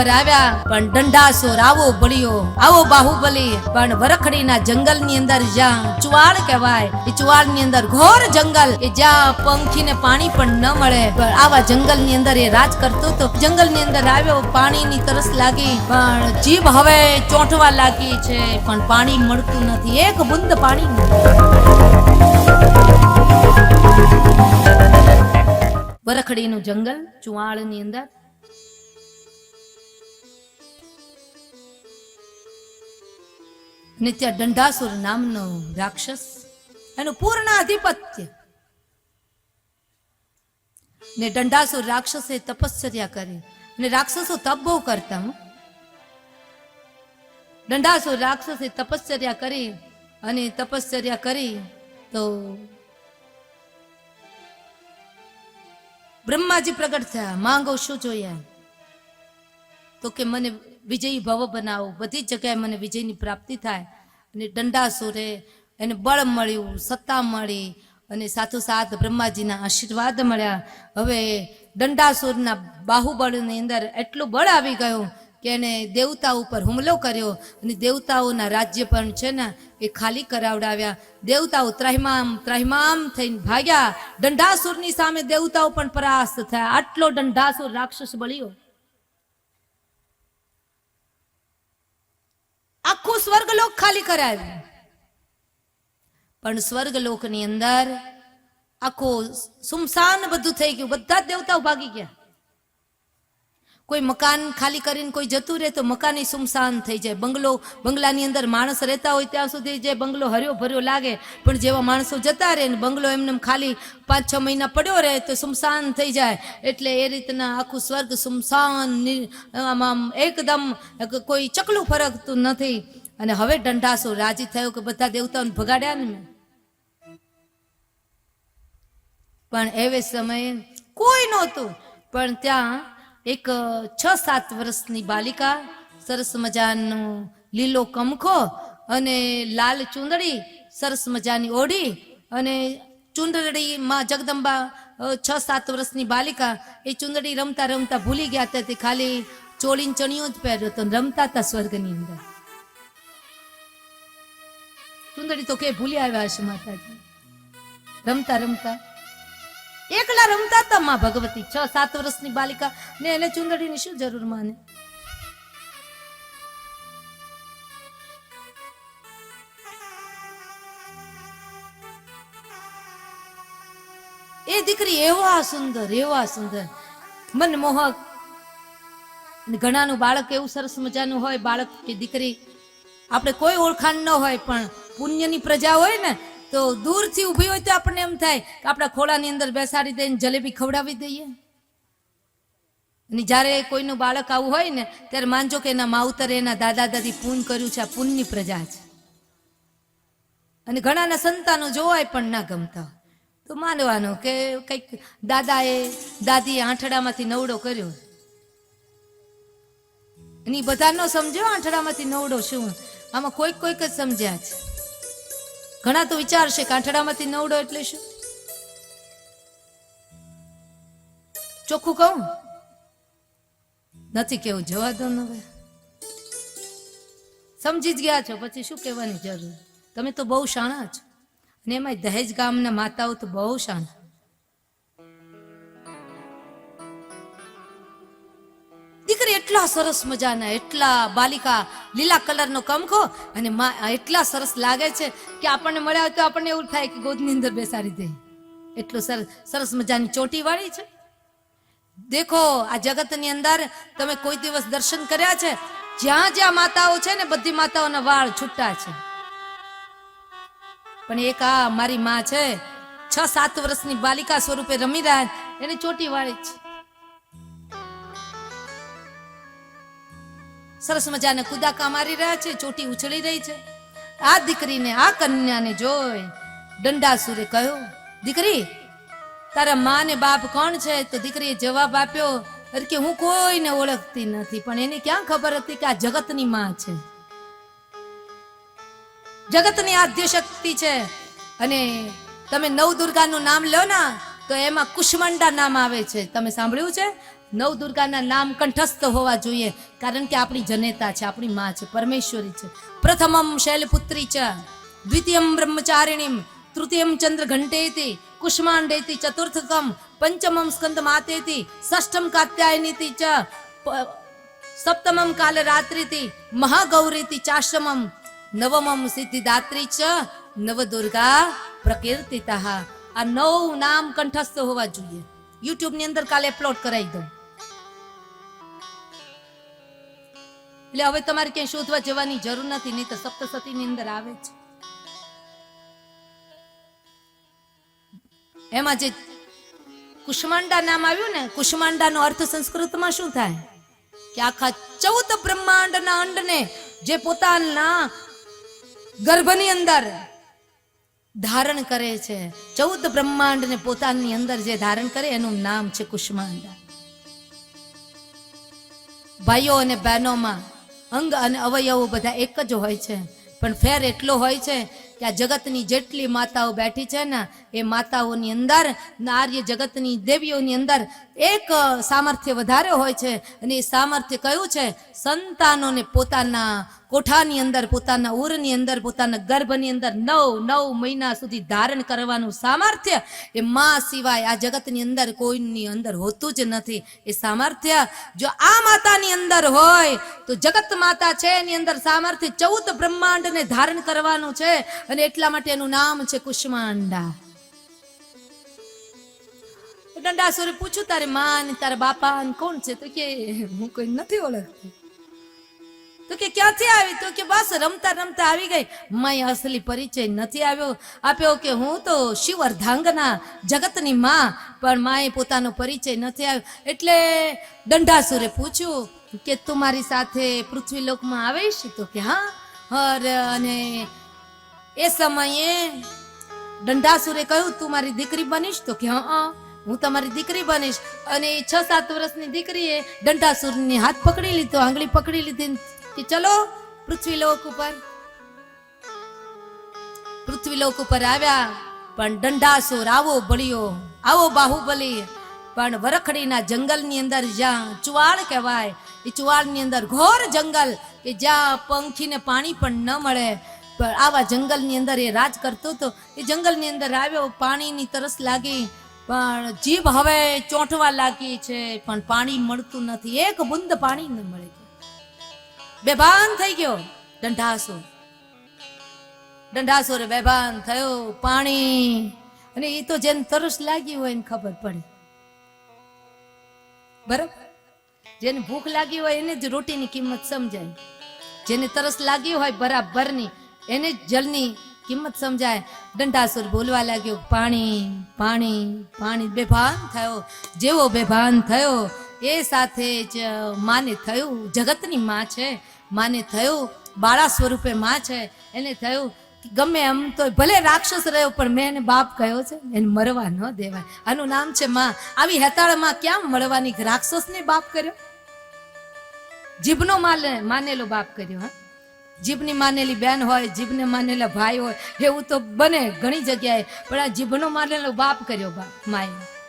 ઉપર આવ્યા, પણ દંડાસુર આવો બળ્યો. આવો બાહુબલી, પણ વરખડીના જંગલની અંદર જ્યાં ચુવાડ કહેવાય, એ ચુવાડની અંદર ઘોર જંગલ, એ જ્યાં પંખીને પાણી પણ ન મળે. પણ આવા જંગલની અંદર એ રાજ કરતો હતો જંગલની અંદર આવ્યો, પાણીની તરસ લાગી. પણ જીભ હવે ચોંટવા લાગી છે, પણ પાણી મળતું નથી. એક બુંદ પાણી. વરખડીનું જંગલ ચુવાડની અંદર ને ત્યાં દંડાસુર નામનો રાક્ષસ, એનું પૂર્ણ આધિપત્ય. ને દંડાસુર રાક્ષસે તપશ્ચર્યા કરી, ને રાક્ષસો તપ બહુ કરતા હું. દંડાસુર રાક્ષસે તપશ્ચર્યા કરી, અને તપશ્ચર્યા કરી તો બ્રહ્માજી પ્રગટ થયા, માંગો શું જોઈએ તો કે, મને વિજયી ભવ બનાવો. બધી જગ્યાએ મને વિજયની પ્રાપ્તિ થાય. અને દંડાસુરે એને બળ મળ્યું, સત્તા મળી. અને સાથોસાથ બ્રહ્માજીના આશીર્વાદ મળ્યા. હવે દંડાસુરના બાહુબળની અંદર એટલું બળ આવી ગયું કે એને દેવતા ઉપર હુમલો કર્યો. અને દેવતાઓના રાજ્ય પણ છે ને, એ ખાલી કરાવડાવ્યા. દેવતાઓ ત્રાહિમામ ત્રાહિમામ થઈને ભાગ્યા. દંડાસુરની સામે દેવતાઓ પણ પરાસ્ત થયા. આટલો દંડાસુર રાક્ષસ બળ્યો. આખું સ્વર્ગલોક ખાલી કરાવ્યું. પણ સ્વર્ગલોકની અંદર આખું સુમસાન બધું થઈ ગયું. બધા જ દેવતાઓ ભાગી ગયા. કોઈ મકાન ખાલી કરીને કોઈ જતું રહે તો મકાન સુમસાન થઈ જાય. બંગલો, બંગલાની અંદર માણસ રહેતા હોય ત્યાં સુધી જે બંગલો હર્યો ભર્યો લાગે, પણ જેવા માણસો જતા રહે ને બંગલો એમને એમ ખાલી પાંચ છ મહિના પડ્યો રહે તો સુમસાન થઈ જાય. એટલે એ રીતના આખું સ્વર્ગ સુમસાન આમ એકદમ કોઈ ચકલું ફરકતું નથી. અને હવે ઢંઢાસો રાજી થયો કે બધા દેવતાઓને ભગાડ્યા ને મેં. પણ એવે સમયે કોઈ નહોતું. પણ ત્યાં એક છ સાત વર્ષની બાલિકા, સરસ મજાનો લીલો કમખો અને લાલ ચૂંદડી સરસ મજાની ઓઢી અને ચૂંદડી માં જગદંબા છ સાત વર્ષની બાલિકા એ ચૂંદડી રમતા રમતા ભૂલી ગયા હતા. તે ખાલી ચોળીન ચણિયો જ પહેર્યો હતો રમતા હતા સ્વર્ગની અંદર. ચૂંદડી તો કે ભૂલી આવ્યા હશે માતાજી. રમતા રમતા એકલા રમતા હતા માં ભગવતી છ, સાત વર્ષની બાલિકા ને એને ચુંદડીની શું જરૂર માને? એ દીકરી એવા સુંદર એવા સુંદર. મનમોહક ઘણાનું બાળક એવું સરસ મજાનું હોય, બાળક કે દીકરી, આપણે કોઈ ઓળખાણ ન હોય, પણ પુણ્યની પ્રજા હોય ને તો દૂરથી ઊભી હોય તો આપણને એમ થાય કે આપણા ખોળાની અંદર બેસાડી દઈને જલેબી ખવડાવી દઈએ. અને જ્યારે કોઈનું બાળક આવું હોય ને, ત્યારે માનજો કે એના માવતરે એના દાદા દાદી પૂન કર્યું છે, આ પૂનની પ્રજા છે. અને ઘણાના સંતાનો જોવાય પણ ના ગમતા તો માનવાનું કે કંઈક દાદાએ, દાદીએ આંઠડામાંથી નવડો કર્યો. અને બધાનો સમજ્યો આંઠડામાંથી નવડો શું? આમાં કોઈક કોઈક જ સમજ્યા છે. ઘણા તો વિચારશે કાંઠડામાંથી નવડો એટલે શું? ચોખ્ખું કહું? નથી કેવું જવા દો ને સમજી જ ગયા છો, પછી શું કહેવાની જરૂર? તમે તો બહુ શાણા છો. અને એમાં દહેજ ગામના માતાઓ તો બહુ શાણા. એટલા સરસ મજાના, એટલા બાલિકા લીલા કલરનો કમખો અને એટલા સરસ લાગે છે કે આપણને મળ્યા હોય તો આપણને એવું થાય કે ગોદની અંદર બેસાડી દે. એટલું સરસ સરસ મજાની ચોટી વાળી છે. દેખો, આ જગતની અંદર તમે કોઈ દિવસ દર્શન કર્યા છે, જ્યાં જ્યાં માતાઓ છે ને બધી માતાઓના વાળ છૂટા છે. પણ એક આ મારી માં છે, છ સાત વર્ષની બાલિકા સ્વરૂપે રમી રહ્યા એને ચોટી વાળી છે. સરસ મજાને કુદાકા મારી રહ્યા છે, ચોટી ઉછળી રહી છે. આ દીકરીને, આ કન્યાને જોઈ દંડાસુરે કહ્યું, દીકરી, તારા મા ને બાપ કોણ છે? તો દીકરીએ જવાબ આપ્યો કે હું કોઈને ઓળખતી નથી, પણ એને ક્યાં ખબર હતી કે આ જગતની માં છે? જગતની આદ્ય શક્તિ છે. અને તમે નવ દુર્ગાનું નામ લો ના, તો એમાં કુષ્મંડા નામ આવે છે. તમે સાંભળ્યું છે? નવ દુર્ગાના નામ કંઠસ્થ હોવા જોઈએ, કારણ કે આપણી જનેતા છે, આપણી માં છે, પરમેશ્વરી છે. પ્રથમમ શૈલપુત્રી ચ, દ્વિતીયમ બ્રહ્મચારિણીમ, તૃતીયમ ચંદ્ર ઘંટેતી કુષ્માંડેતી, ચતુર્થકમ, પંચમમ સ્કંદ માતેતી ષષ્ઠમ કાત્યાયનીતિ ચ, પ- સપ્તમમ કાલ રાત્રિથી મહાગૌરીથી ચાષ્ટમમ નવમમ સિદ્ધિદાત્રી ચ, નવદુર્ગા પ્રકીર્તિતા. આ નવ નામ કંઠસ્થ હોવા જોઈએ. યુટ્યુબની અંદર કાલે અપલોડ કરાવી દઉં. એટલે હવે તમારે ક્યાંય શોધવા જવાની જરૂર નથી, નહીં તો સપ્તસતી ની અંદર આવે છે એમાં જે કુષ્માંડા નામ આવ્યું ને, કુષ્માંડાનો અર્થ સંસ્કૃતમાં શું થાય? કે આખા ચૌદ બ્રહ્માંડના અંડને જે પોતાના ગર્ભની અંદર ધારણ કરે છે, ચૌદ બ્રહ્માંડને પોતાની અંદર જે ધારણ કરે, એનું નામ છે કુષ્માંડા. ભાઈઓ અને બહેનોમાં અંગ અને અવયવો બધા એક જ હોય છે. પણ ફેર એટલો હોય છે કે આ જગતની જેટલી માતાઓ બેઠી છે ને, એ માતાઓની અંદર આર્ય જગતની દેવીઓની અંદર એક સામર્થ્ય વધારે હોય છે. અને એ સામર્થ્ય કયું છે? સંતાનોને પોતાના કોઠાની અંદર, પોતાના ઉરની અંદર, પોતાના ગર્ભની અંદર નવ નવ મહિના સુધી ધારણ કરવાનું સામર્થ્ય એ માં સિવાય આ જગતની અંદર કોઈની અંદર હોતું જ નથી. એ સામર્થ્ય જો આ માતાની અંદર હોય, તો જગત માતા છે, એની અંદર સામર્થ્ય ચૌદ બ્રહ્માંડને ધારણ કરવાનું છે અને એટલા માટે એનું નામ છે કુષ્માંડા. દંડાસુરે પૂછ્યું, તારે માં તારા બાપા કોણ છે? તો કે, હું કોઈ નથી ઓળખતી. કે ક્યાંથી આવી તો કે બસ રમતા રમતા આવી ગઈ. માય અસલી પરિચય નથી આવ્યો. આપ્યો કે હું તો શિવ જગતની માં, પણ માએ પોતાનો પરિચય નથી આવ્યો. એટલે દંડાસુરે પૂછ્યું કે તું મારી સાથે પૃથ્વીલોકમાં આવીશ? તો કે હા, હર અને એ સમયે દંડાસુરે કહ્યું, તું મારી દીકરી બનીશ? તો કે હા, હું તમારી દીકરી બનીશ. અને છ સાત વર્ષની દીકરીએ દંડાસુરની હાથ પકડી લીધો, આંગળી પકડી લીધી કે ચલો પૃથ્વીલોક ઉપર. પૃથ્વીલોક ઉપર આવ્યા, પણ દંડાસુર આવો બળ્યો. આવો બાહુબલી, પણ વરખડીના જંગલની અંદર જ્યાં ચુવાળ કહેવાય, એ ચુવાળની અંદર ઘોર જંગલ કે જ્યાં પંખીને પાણી પણ ન મળે. પણ આવા જંગલની અંદર એ રાજ કરતો હતો. એ જંગલની અંદર આવ્યો, પાણીની તરસ લાગી. પણ જીભ હવે ચોંટવા લાગી છે, પણ પાણી મળતું નથી. એક બુંદ પાણી ન મળે. બેભાન થઈ ગયો. દંડાસુર દંડાસુર બેભાન થયો પાણી. અને એ તો જેને તરસ લાગી હોય એને ખબર પડે. બરાબર? જેને ભૂખ લાગી હોય એને જ રોટીની કિંમત સમજાય. જેને તરસ લાગી હોય બરાબરની, એને જલની કિંમત સમજાય. દંડાસુર બોલવા લાગ્યો, પાણી પાણી પાણી. બેભાન થયો. જેવો બેભાન થયો એ સાથે જ માને થયું, જગતની માં છે, માને થયું, બાળા સ્વરૂપે માં છે, એને થયું ગમે એમ તો ભલે રાક્ષસ રહ્યો, પણ મેં એને બાપ કહ્યો છે, એને મરવા ન દેવાય. આનું નામ છે માં. આવી હેતાળમાં ક્યાં મળવાની રાક્ષસને બાપ કર્યો? જીભનો માનેલો બાપ કર્યો, હા? જીભની માનેલી બેન હોય, જીભને માનેલા ભાઈ હોય, એવું તો બને ઘણી જગ્યાએ, પણ આ જીભનો માનેલો બાપ કર્યો બાપ માએ.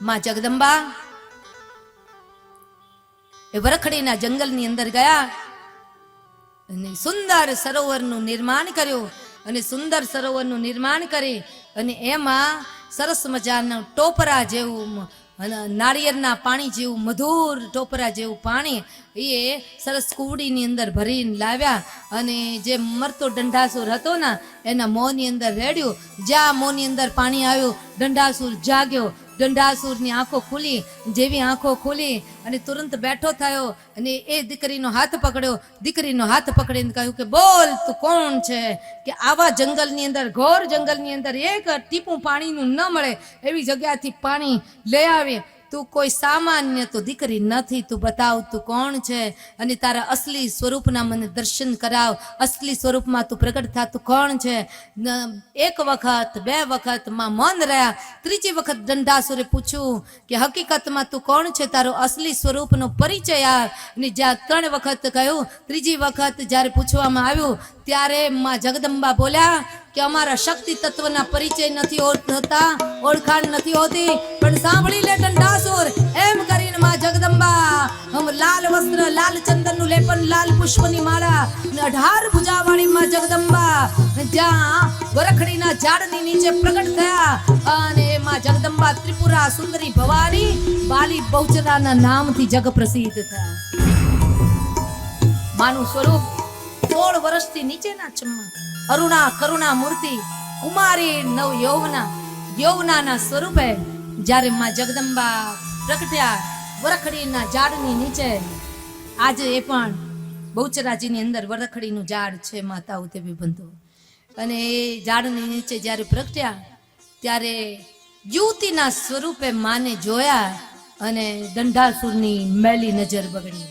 માં જગદંબા એ વરખડીના જંગલની અંદર ગયા અને સુંદર સરોવરનું નિર્માણ કર્યું અને સુંદર સરોવરનું નિર્માણ કરી અને એમાં સરસ મજાનું ટોપરા જેવું નાળિયેરના પાણી જેવું મધુર ટોપરા જેવું પાણી એ સરસ કુવડીની અંદર ભરીને લાવ્યા અને જે મરતો દંડાસુર હતો ને, એના મોંની અંદર રેડ્યું. જ્યાં મોંની અંદર પાણી આવ્યું દંડાસુર જાગ્યો દંડાસુરની આંખો ખુલી, જેવી આંખો ખુલી અને તુરંત બેઠો થયો અને એ દીકરીનો હાથ પકડ્યો. દીકરીનો હાથ પકડીને કહ્યું કે, બોલ, તું કોણ છે? કે આવા જંગલની અંદર, ઘોર જંગલની અંદર એક ટીપું પાણીનું ન મળે. એવી જગ્યાથી પાણી લઈ આવે. તું કોઈ સામાન્ય તો દીકરી નથી, તું બતાવ તું કોણ છે? અને તારા અસલી સ્વરૂપના મને દર્શન કરાવ. અસલી સ્વરૂપમાં તું પ્રગટ થા, તું કોણ છે? એક વખત, બે વખતમાં મન રહ્યા. ત્રીજી વખત દંડાસુરે પૂછ્યું કે હકીકતમાં તું કોણ છે? તારો અસલી સ્વરૂપનો પરિચય આ અને જ્યાં ત્રણ વખત કહ્યું, ત્રીજી વખત જ્યારે પૂછવામાં આવ્યું, ત્યારે માં જગદંબા બોલ્યા કે અમારા શક્તિ તત્વના પરિચય નથી હોતા, ઓળખાણ નથી હોતી. પણ સાંભળી લે ટંડાસુર એમ કરીને માં જગદંબા, હમ લાલ વસ્ત્ર, લાલ ચંદનનું લેપન, લાલ પુષ્પની માળા ને અઢાર ભુજાવાળી માં જગદંબા. જ્યાં વરખડીના ઝાડની નીચે પ્રગટ થયા અને માં જગદંબા ત્રિપુરા સુંદરી ભવાની બાલી બહુચરાના નામથી જગ પ્રસિદ્ધ થયા. માનું સ્વરૂપ સોળ વર્ષથી નીચેના ચમ્મા અરુણા, કરુણા મૂર્તિ, કુમારી નવ યૌવના યૌવનાના સ્વરૂપે જ્યારે માં જગદંબા પ્રગટ્યા વરખડીના ઝાડની નીચે, આજે એ પણ બહુચરાજીની અંદર વરખડીનું ઝાડ છે માતા ઉદેવી બંધુ. અને એ ઝાડની નીચે જ્યારે પ્રગટ્યા, ત્યારે યુવતીના સ્વરૂપે માને જોયા અને દંડાસુરની મેલી નજર બગડી.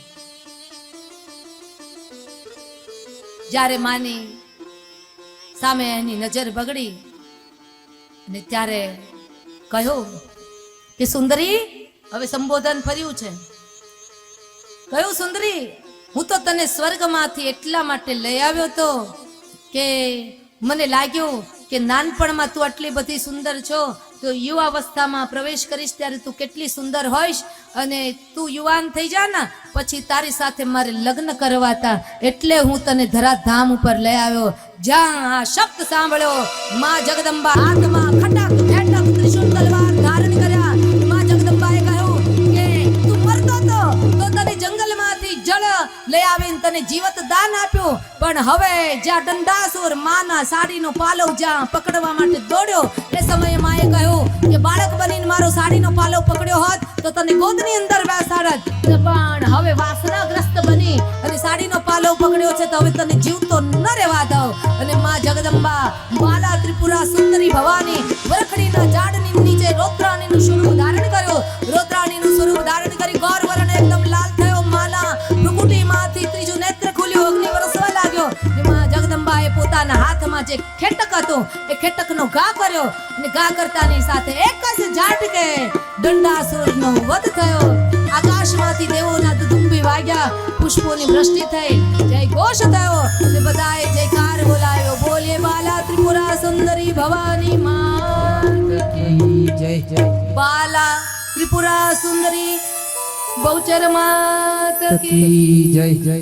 જ્યારે માની સામે એની નજર બગડી અને ત્યારે કહ્યું કે સુંદરી, હવે સંબોધન ફર્યું છે. કયું સુંદરી, હું તો તને સ્વર્ગમાંથી એટલા માટે લઈ આવ્યો તો કે મને લાગ્યું કે નાનપણમાં તું આટલી બધી સુંદર છો, તો યુવાવસ્થામાં પ્રવેશ કરીશ ત્યારે તું કેટલી સુંદર હોઈશ અને તું યુવાન થઈ જા ને, પછી તારી સાથે મારે લગ્ન કરવાતા એટલે હું તને ધરાધામ ઉપર લઈ આવ્યો. જ્યાં આ શબ્દ સાંભળ્યો, માં જગદંબા હાથમાં ખટક લઈ આવીને તને જીવત દાન આપ્યું. પણ હવે જ્યાં દંડાસુર માના સાડીનો પાલવ જ્યાં પકડવા માટે દોડ્યો, એ સમયે માએ કહ્યું કે, બાળક બનીને મારો સાડીનો પાલવ પકડ્યો હોત, તો તને ગોદની અંદર બેસાડત. પણ હવે વાસનાગ્રસ્ત બની અને સાડીનો પાલવ પકડ્યો છે, તો હવે તને જીવતો ન રહેવા દઉં. અને માં જગદંબા, બાલા ત્રિપુરા સુંદરી ભવાની વરખડીના ઝાડની નીચે રોદ્રાણીનું સ્વરૂપ ધારણ કર્યું. રોદ્રાણીનું સ્વરૂપ ધારણ કરી ગોર વરણ એકદમ લાલ ભૃકુટીમાંથી ત્રીજું નેત્ર ખુલ્યું, અગ્નિ વરસવા લાગ્યો. ને માં જગદંબાએ પોતાના હાથમાં જે ખેટક હતો, એ ખેટકનો ઘા કર્યો અને ઘા કરતાની સાથે એક જ ઝાટકે દંડાસુરનો વધ થયો. આકાશમાંથી દેવોના દુદુંબી વાગ્યા, પુષ્પોની વૃષ્ટિ થઈ, જય ઘોષ થયો અને બધાએ જયકાર બોલાવ્યો બોલે બાલા ત્રિપુરા સુંદરી ભવાની માં જય જય. બાલા ત્રિપુરા સુંદરી બહુચર માત કી જય જય.